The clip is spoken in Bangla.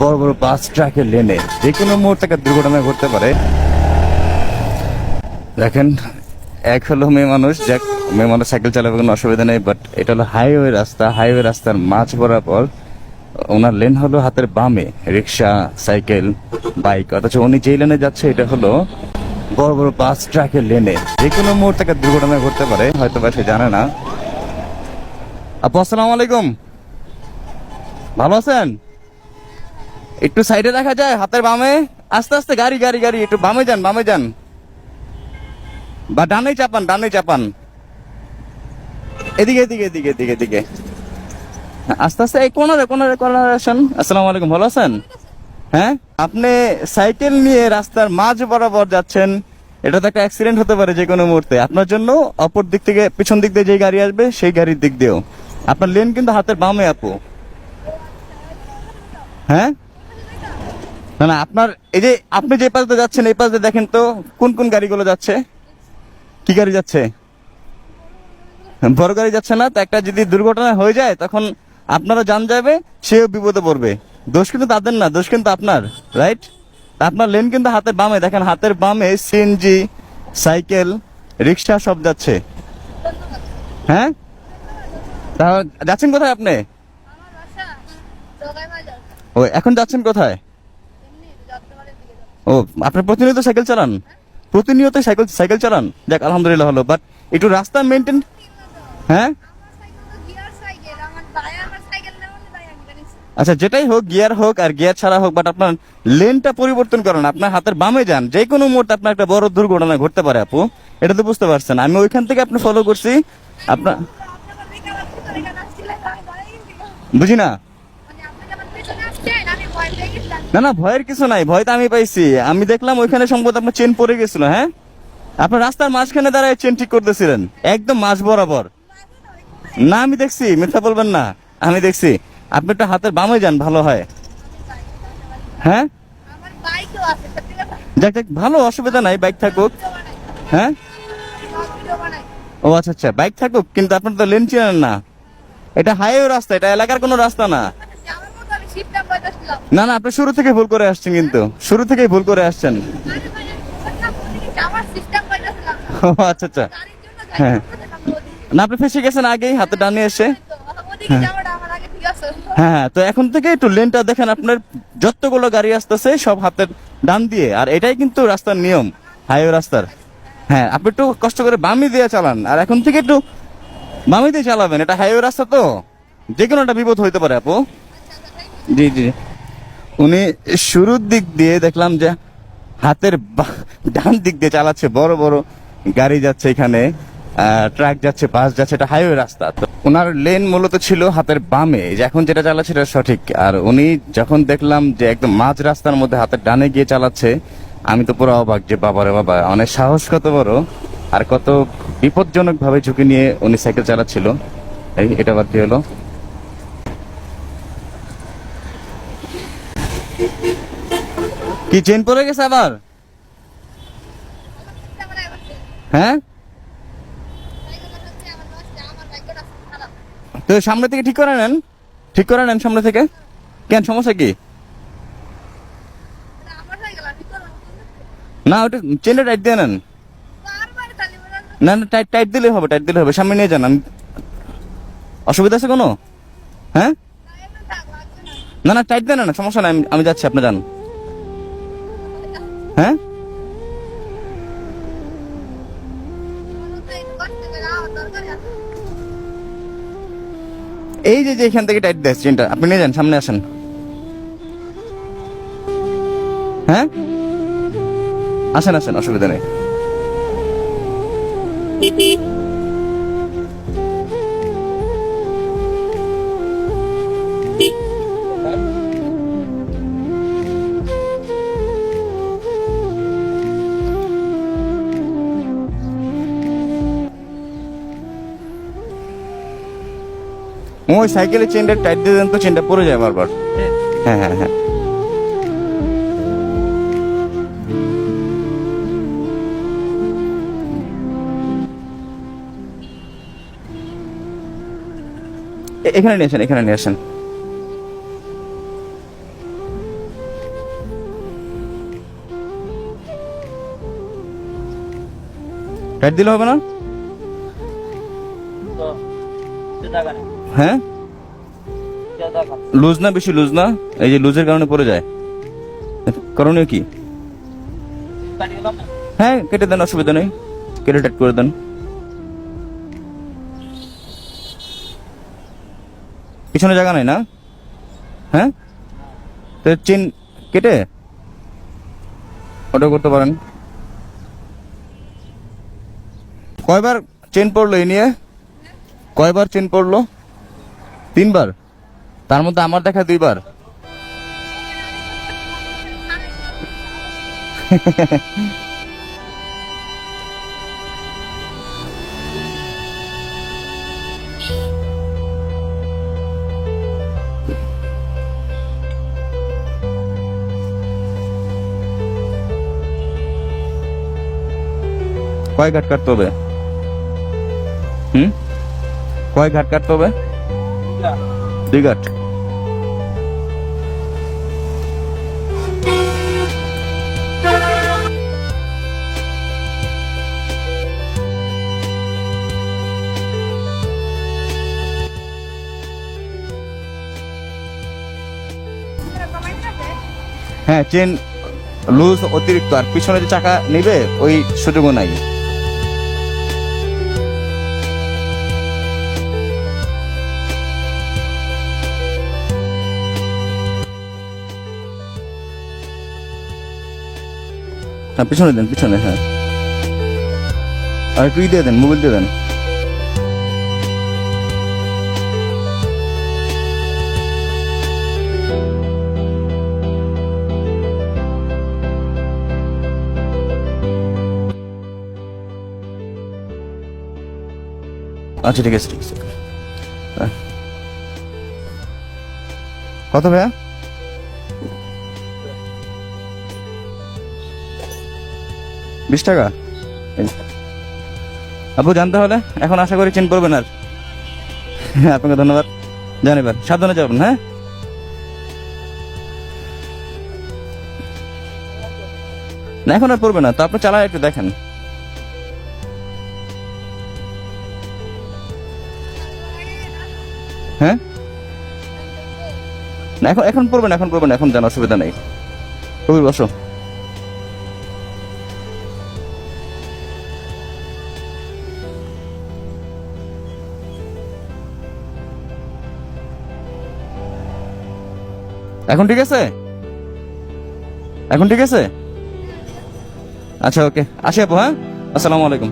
বড় বড় বাস ট্রাকের লেনে যে কোনো মুহূর্তে একটা দুর্ঘটনা ঘটতে পারে। দেখেন, এক হলো মেয়ে মানুষ, যাক, মেয়ে মানুষ সাইকেল চালাবে, কোনো অসুবিধা নেই বাট এটা হলো হাইওয়ে রাস্তা। হাইওয়ে রাস্তার মাঝ বরাবর ওনার লেন হলো হাতের বামে রিক্সা সাইকেল বাইক অথচ উনি যেই লেনে যাচ্ছে, এটা হলো বড় বড় বাস ট্রাকের লেনে যে কোনো মুহূর্তে একটা দুর্ঘটনা ঘটতে পারে, হয়তো বা সে জানে না। আপু, আসসালামু আলাইকুম। ভালো আছেন? একটু সাইডে দেখা যায়, হাতের বামে। আস্তে আস্তে গাড়ি গাড়ি গাড়ি, একটু বামে যান বামে যান। বা ডানে চাপান ডানে চাপান। এদিকে এদিকে এদিকে এদিকে এদিকে। আস্তে আস্তে, এই কোনারে কোনারে কোনারে আসেন। আসসালামু আলাইকুম, ভালো আছেন? হ্যাঁ? আপনি সাইকেল নিয়ে রাস্তার মাঝ বরাবর যাচ্ছেন। এটা তো একটা অ্যাক্সিডেন্ট হতে পারে যে কোনো মুহূর্তে। আপনার জন্য অপর দিক থেকে পিছন দিক দিয়ে যে গাড়ি আসবে, সেই গাড়ির দিক দিয়েও। আপনার লেন কিন্তু হাতের বামে, আপু। হ্যাঁ? না না আপনার এই যে আপনি যে পাশ দিয়ে যাচ্ছেন এই পাশ দিয়ে দেখেন তো কোন কোন গাড়িগুলো যাচ্ছে? কি গাড়ি যাচ্ছে? বড় গাড়ি যাচ্ছে না তো একটা যদি দুর্ঘটনা হয়ে যায় তখন আপনারা জান যাবে সেও বিপদে পড়বে। দোষ কিন্তু তাদের না দোষ কিন্তু আপনার রাইট আপনার লেন কিন্তু হাতের বামে দেখেন হাতের বামে সিএনজি সাইকেল রিক্সা সব যাচ্ছে। হ্যাঁ? তাহলে যাচ্ছেন কোথায় আপনি? ও এখন যাচ্ছেন কোথায় এমনি যাত্রাবাড়ির দিকে যাব ও আপনি প্রতিনিয়ত সাইকেল চালান? প্রতিনিয়ত সাইকেল সাইকেল চালান? যাক, আলহামদুলিল্লাহ হলো বাট একটু রাস্তা মেনটেন হ্যাঁ? আচ্ছা যেটাই হোক গিয়ার হোক আর গিয়ার ছাড়া হোক বাট আপনার লেনটা পরিবর্তন করেন, আপনার হাতের বামে যান। যে কোনো মুহূর্তে আপনার একটা বড় দুর্ঘটনা ঘটতে পারে আপু, এটা তো বুঝতে পারছেন। আমি ওইখান থেকে আপনি ফলো করছি। আপনার বুঝি দেখে আমার ভিতরে কেন আসছিলেন আমি দাঁড়িয়ে গেছিলাম বুঝি না মানে আপনি যখন পেছনে আসছেন আমি ভয় পেয়ে গেছিলাম না না, ভয়ের কিছু নাই, ভয় তো আমি পাইছি। আমি দেখলাম ওইখানে সম্ভবত আপনার চেন পড়ে গেছিল হ্যাঁ? আপনার রাস্তার মাঝখানে দাঁড়ায় চেন ঠিক করতেছিলেন, একদম মাঝ বরাবর। না, আমি দেখছি, মিথ্যা বলবেন না, আমি দেখছি। আপনি একটু হাতের বামে যান, ভালো হয়। হ্যাঁ? যাক যাক, ভালো, অসুবিধা নাই, বাইক থাকুক। হ্যাঁ? ও আচ্ছা আচ্ছা বাইক থাকুক, কিন্তু আপনার তো লেন চিনেন না। এটা হাইওয়ে রাস্তা, এটা এলাকার কোনো রাস্তা না। না না আপনি শুরু থেকে ভুল করে আসছেন কিন্তু। শুরু থেকেই ভুল করে আসছেন। আচ্ছা আচ্ছা। হ্যাঁ। না আপনি ফেসে গেছেন আগেই হাতে ডানে এসে। আছে হ্যাঁ হ্যাঁ, তো এখন থেকে একটু লেনটা দেখেন আপনার যতগুলো গাড়ি আসতেছে সব হাতের ডান দিয়ে। আর এটাই কিন্তু রাস্তার নিয়ম হাইওয়ে রাস্তার। হ্যাঁ আপনি একটু কষ্ট করে বামি দিয়ে চালান। আর এখন থেকে একটু বামি দিয়ে চালাবেন এটা হাইওয়ে রাস্তা তো। যে কোনো একটা বিপদ হইতে পারে আপু। জি জি। উনি শুরুর দিক দিয়ে দেখলাম যে হাতের ডান দিক দিয়ে চালাচ্ছে, বড় বড় গাড়ি যাচ্ছে এখানে ট্রাক যাচ্ছে, বাস যাচ্ছে, এটা হাইওয়ে রাস্তা। তো ওনার লেন মূলত ছিল হাতের বামে যে এখন যেটা চালাচ্ছে এটা সঠিক। আর উনি যখন দেখলাম যে একদম মাঝ রাস্তার মধ্যে হাতের ডানে গিয়ে চালাচ্ছে, আমি তো পুরো অবাক যে বাবারে বাবা অনেক সাহস কত বড়, আর কত বিপজ্জনক ভাবে ঝুঁকি নিয়ে উনি সাইকেল চালাচ্ছিল। এই, এটা বাদ দিয়ে হলো। কি চেন পড়ে গেছে আবার? হ্যাঁ? তো সামনে থেকে ঠিক করে নেন। ঠিক করে নেন সামনে থেকে। কেন, সমস্যা কি? না, ওটা চেনটা টাইট দিয়ে নেন। না না টাইট টাইট দিলে হবে টাইট দিলে হবে। সামনে নিয়ে যান। আমি অসুবিধা আছে কোনো? হ্যাঁ? না না টাইট দেন না সমস্যা নাই। আমি- যাচ্ছি, আপনি যান। হ্যাঁ? এই যে এখান থেকে টাইট দেয় চেনটা আপনি নিয়ে যান, সামনে আসেন। হ্যাঁ? আসেন আসেন, অসুবিধা নেই। ওই সাইকেলের চেনটা টাইট দিয়ে দেন তো চেনটা পড়ে যায় বারবার। হ্যাঁ হ্যাঁ হ্যাঁ। এখানে নিয়ে আসেন, এখানে নিয়ে আসেন। টাইট দিলে হবে না? হ্যাঁ? লুজ না বেশি, লুজ না? এই যে লুজের কারণে পড়ে যায়। করণীয় কি? হ্যাঁ কেটে দেন, অসুবিধা নেই। কেটে টাইট করে দেন। পিছনে জায়গা নাই না? হ্যাঁ? তো চেন কেটে অর্ডার করতে পারেন। কয়বার চেন পড়ল এই নিয়ে? কয়বার চেন পড়ল? তিনবার? তার মধ্যে আমার দেখা দুইবার। কয় ঘাট কাটতে হবে? হুম? কয় ঘাট কাটতে হবে? হ্যাঁ চেন লুজ অতিরিক্ত। আর পিছনে যে চাকা নিবে ওই সুযোগও নাই। হ্যাঁ পিছনে দেন, পিছনে হ্যাঁ। আর একটু দিয়ে দেন, মোবাইল দিয়ে দেন। আচ্ছা ঠিক আছে ঠিক আছে। হ্যাঁ। কত ভাইয়া? বিশ টাকা? আপু জানতে হলে এখন আশা করি চেন করবেন আর। আপনাকে ধন্যবাদ। জান এবার। সাবধানে যাবেন হ্যাঁ? না, এখন আর পড়বে না। তো আপনি চালায় একটু দেখেন। হ্যাঁ? এখন এখন পড়বেন এখন পড়বেন এখন যান, অসুবিধা নেই। কবির, বসো। এখন ঠিক আছে? এখন ঠিক আছে? আচ্ছা ওকে। আসি আপু হ্যাঁ? আসসালামু আলাইকুম।